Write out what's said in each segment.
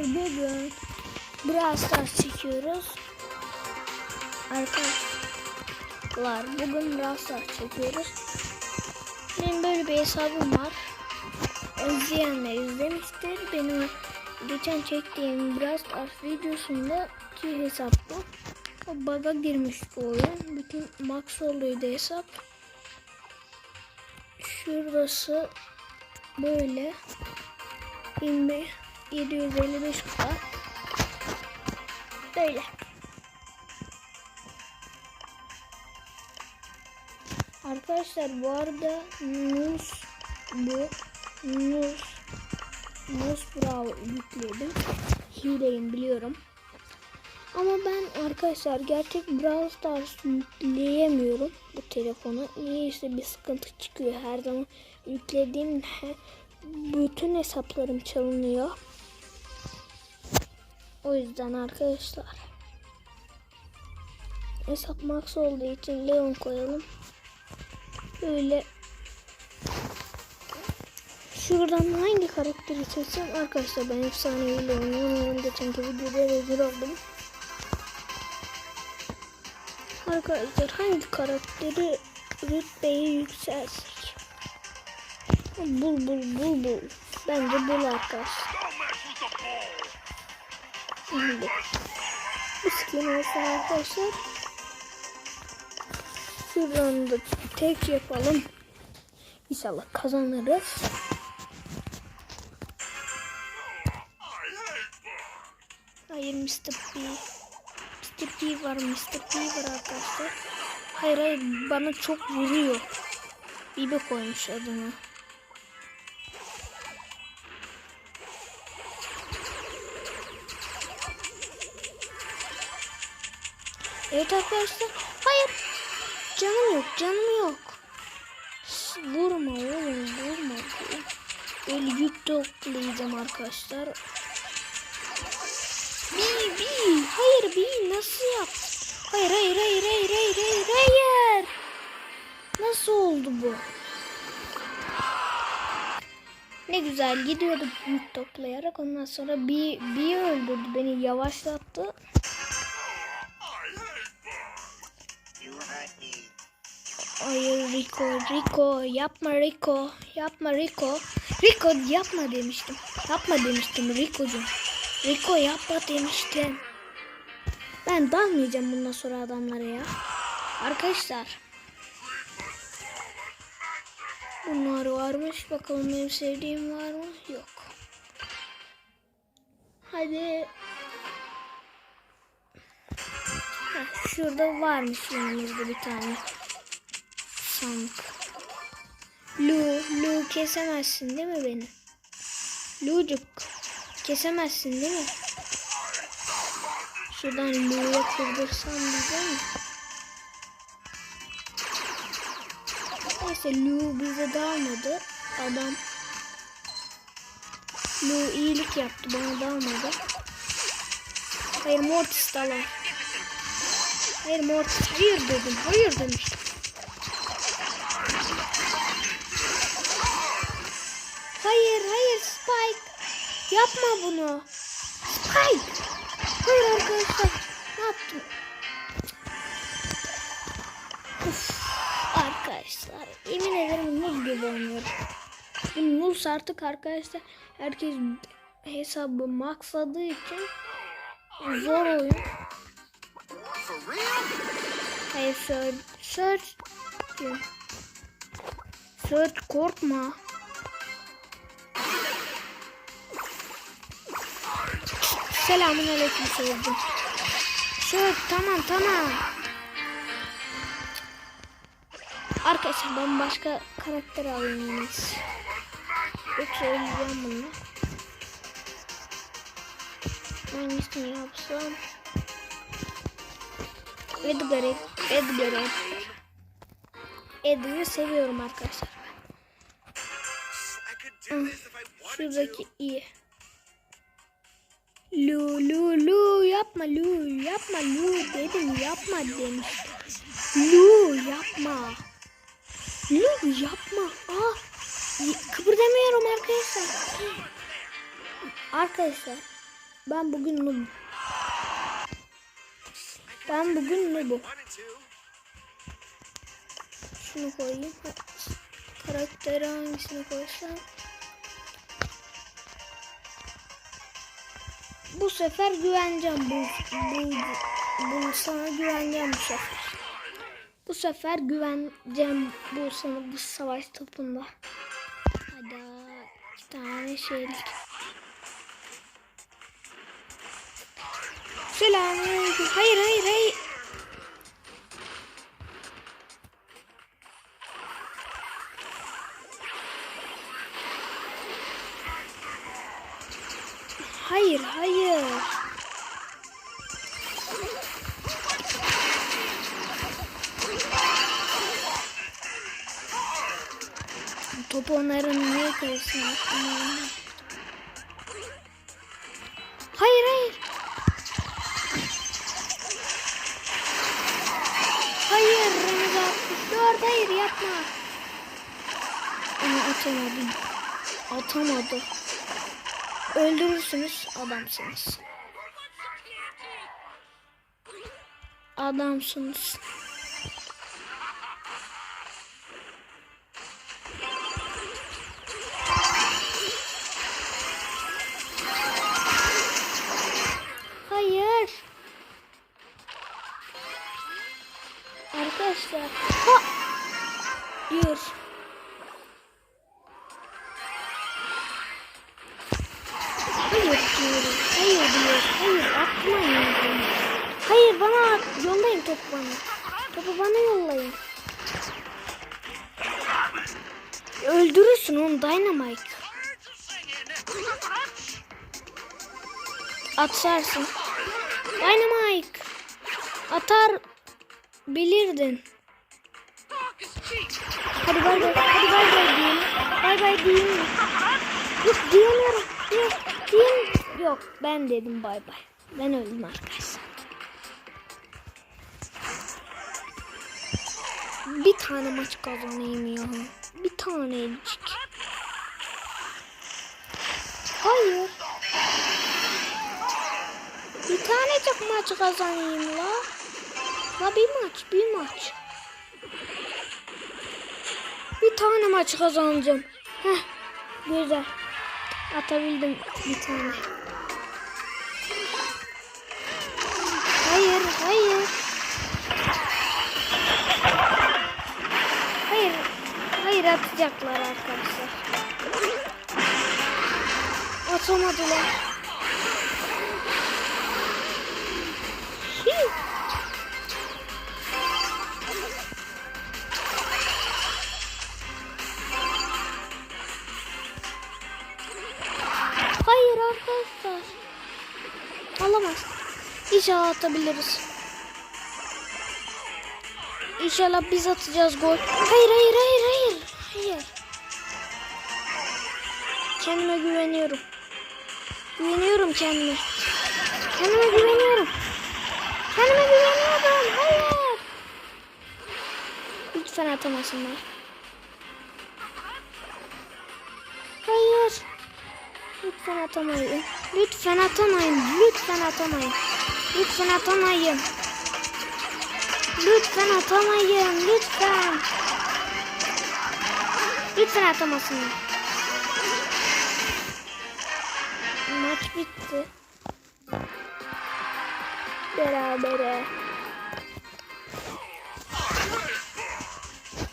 bugün Brawl Stars çekiyoruz. Arkadaşlar bugün Brawl Stars çekiyoruz. Benim böyle bir hesabım var. İzleyenler izlemiştir. Benim geçen çektiğim Brawl Stars videosunda ki hesap bu. O bug'a girmiş bu oyun. Bütün max oluyordu hesap. Şurası böyle 25 755 kupa. Böyle. Arkadaşlar bu arada Nus bu Nus Nus Bravo yükledim. Hileyim biliyorum. Ama ben arkadaşlar gerçek Brawl Stars yükleyemiyorum bu telefonu. Niye işte bir sıkıntı çıkıyor her zaman yüklediğim bütün hesaplarım çalınıyor. O yüzden arkadaşlar hesap max olduğu için Leon koyalım. Böyle Şuradan hangi karakteri seçsem arkadaşlar ben efsanevi Leon oynuyorum. Geçenki videoda rezil oldum. Arkadaşlar hangi karakteri rütbeyi yükseltsek? Bul bul bul bul. Bence bul arkadaşlar. Şimdi bu skin olsun arkadaşlar. Şuradan da tek yapalım. İnşallah kazanırız. Hayır Mr. P. Mr. P var Mr. P var arkadaşlar. Hayır hayır bana çok vuruyor. Bibi koymuş adını. Evet arkadaşlar. Hayır. Canım yok canım yok. Vurma oğlum vurma. Böyle yük arkadaşlar. Bi bi. Hayır bi nasıl yaptın? Hayır hayır hayır hayır hayır hayır hayır. Nasıl oldu bu? Ne güzel gidiyorduk yük toplayarak ondan sonra bir bir öldürdü beni yavaşlattı. Hayır Rico, Rico, yapma Rico, yapma Rico. Rico yapma demiştim. Yapma demiştim Rico'cum. Rico yapma demiştim. Ben dalmayacağım bundan sonra adamlara ya. Arkadaşlar. Bunlar varmış. Bakalım benim sevdiğim var mı? Yok. Hadi. Heh, şurada varmış yanımızda bir tane sandık. Lu, Lu kesemezsin değil mi beni? Lucuk kesemezsin değil mi? Şuradan Lu'ya kırdırsam güzel mi? Neyse Lu bize dalmadı. Adam Lu iyilik yaptı bana dalmadı. Hayır Mortis dalar. Hayır Mortis hayır dedim. Hayır demiştim. Yapma bunu. Spike. Hayır arkadaşlar. Ne yaptım? Uf, arkadaşlar yemin ederim muz gibi oynuyorum. Muz artık arkadaşlar herkes hesabı maksadığı için zor oyun. Hayır search, search. Search korkma. Selamun aleyküm sevdim. Şöyle tamam tamam. Arkadaşlar ben başka karakter alayım iyisi. Yoksa öleceğim bunu. Hangisini yapsam? Edgar'ı, Edgar'ı. Edgar'ı seviyorum arkadaşlar. Hı, Şuradaki iyi. Lu lu lu yapma lu yapma lu dedim yapma demiş. Lu yapma. Lu yapma. Ah kıpırdamıyorum arkadaşlar. Arkadaşlar Ben bugün noobum. Ben bugün noobum. Şunu koyayım. Karakteri hangisini koysam? Bu sefer güveneceğim bu, bu, bu sana güveneceğim bu sefer. Bu sefer güveneceğim bu sana bu savaş topunda. Hadi iki tane şeylik. Selamünaleyküm. Hayır hayır hayır. Hayır hayır. Hayır Remzi 64 hayır yapma. Ama atamadım. Atamadı. Öldürürsünüz adamsınız. Adamsınız. Bana yollayın. Öldürürsün onu Dynamite. Atarsın. Dynamite. Atar bilirdin. Hadi bay bay. Hadi bay bay diyeyim. Bay bay diyeyim? Yok diyemiyorum. Diye, diyeyim. Yok ben dedim bay bay. Ben öldüm arkadaşlar. Bir tane maç kazanayım ya. Bir tanecik. Hayır. Bir tanecik maç kazanayım la. La bir maç, bir maç. Bir tane maç kazanacağım. Heh, güzel. Atabildim bir tane. Hayır. Hayır, hayır atacaklar arkadaşlar. Atamadılar. Hayır arkadaşlar. Alamaz. İnşallah atabiliriz. İnşallah biz atacağız gol. Hayır hayır hayır hayır. Hayır. Kendime güveniyorum. Güveniyorum kendime. Kendime güveniyorum. Kendime güveniyorum. Hayır. Lütfen atamasınlar. Hayır. Lütfen atamayın. Lütfen atamayın. Lütfen atamayın. Lütfen atamayın. Lütfen atamayın. Lütfen. Lütfen atamasınlar. Maç bitti. Berabere.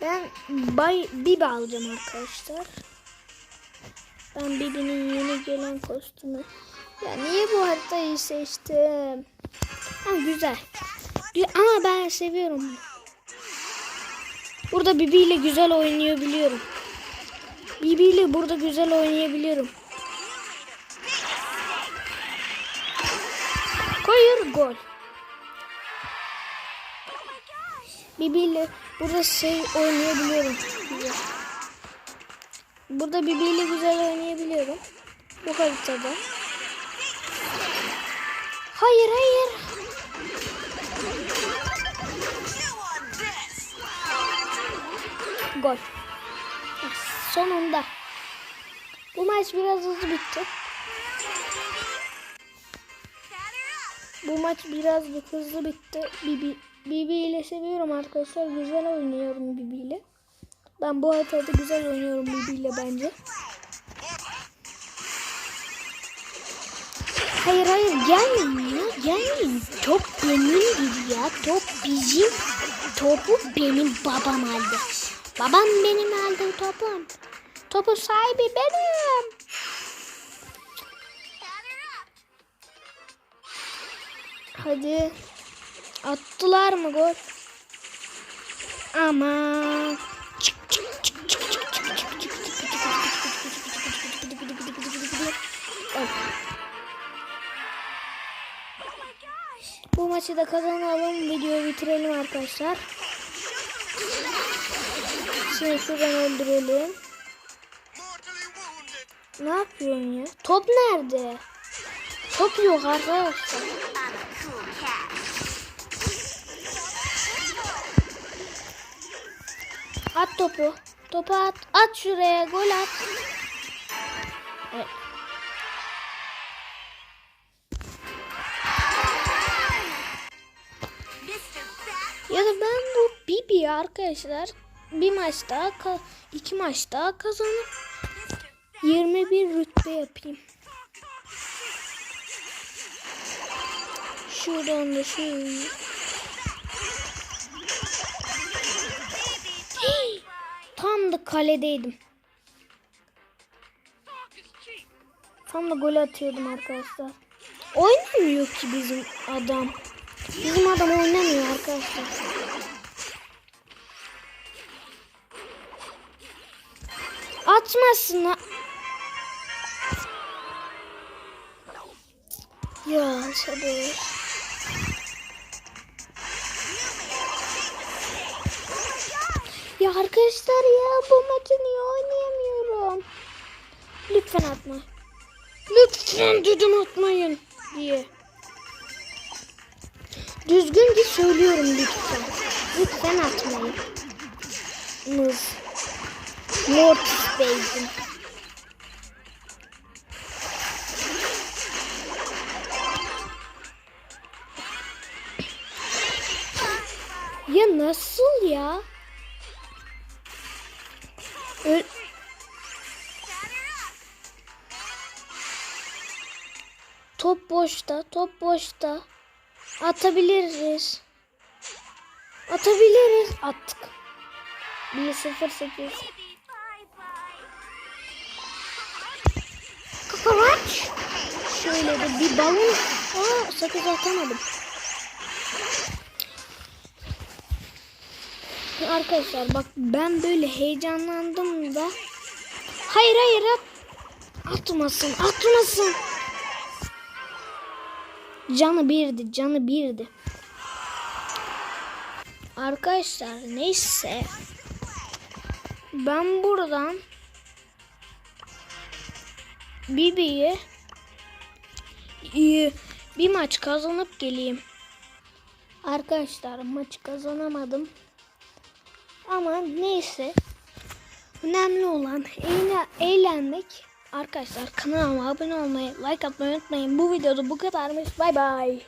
Ben Bay Bibi alacağım arkadaşlar. Ben Bibi'nin yeni gelen kostümü. Ya niye bu haritayı seçtim? Ama güzel. Gü- Ama ben seviyorum. Burada Bibi ile güzel oynayabiliyorum. Bibi ile burada güzel oynayabiliyorum. Koyur gol. Bibi ile burada şey oynayabiliyorum. Güzel. Burada Bibi güzel oynayabiliyorum. Bu haritada. Hayır hayır. Gol. Sonunda. Bu maç biraz hızlı bitti. Bu maç biraz bir hızlı bitti. Bibi, Bibi ile seviyorum arkadaşlar. Güzel oynuyorum Bibi ile. Ben bu haritada güzel oynuyorum Bibi ile bence. Hayır hayır gelmeyin ya gelmeyin. Top benim gibi ya. Top bizim. Topu benim babam aldı. Babam benim aldı topum. Topu sahibi benim. Hadi. Attılar mı gol? Ama. Bu maçı da kazanalım. Videoyu bitirelim arkadaşlar. Şimdi şuradan öldürelim. Ne yapıyorsun ya? Top nerede? Top yok arkadaşlar. At topu. Topu at. At şuraya. Gol at. Evet. Ya da ben bu Bibi arkadaşlar bir maç daha iki maç daha kazanıp 21 rütbe yapayım. Şuradan da şöyle. Tam da kaledeydim. Tam da gol atıyordum arkadaşlar. Oynamıyor ki bizim adam. Bizim adam oynamıyor arkadaşlar. Atmasın ha. Ya sabır. Ya arkadaşlar ya bu maçı niye oynayamıyorum? Lütfen atma. Lütfen dedim atmayın diye. Düzgünce söylüyorum lütfen. Lütfen atmayın. Muz. Mortis Bey'dim. Ya nasıl ya? Öl top boşta, top boşta. Atabiliriz. Atabiliriz. Attık. 1-0-8. Şöyle de bir balon. Aa sakız atamadım. Arkadaşlar bak ben böyle heyecanlandım da. Hayır hayır at. Atmasın atmasın. Canı birdi canı birdi. Arkadaşlar neyse. Ben buradan Bibi'ye bir maç kazanıp geleyim. Arkadaşlar maçı kazanamadım. Ama neyse. Önemli olan eğlen- eğlenmek. Arkadaşlar kanalıma abone olmayı, like atmayı unutmayın. Bu videoda bu kadarmış. Bay bay.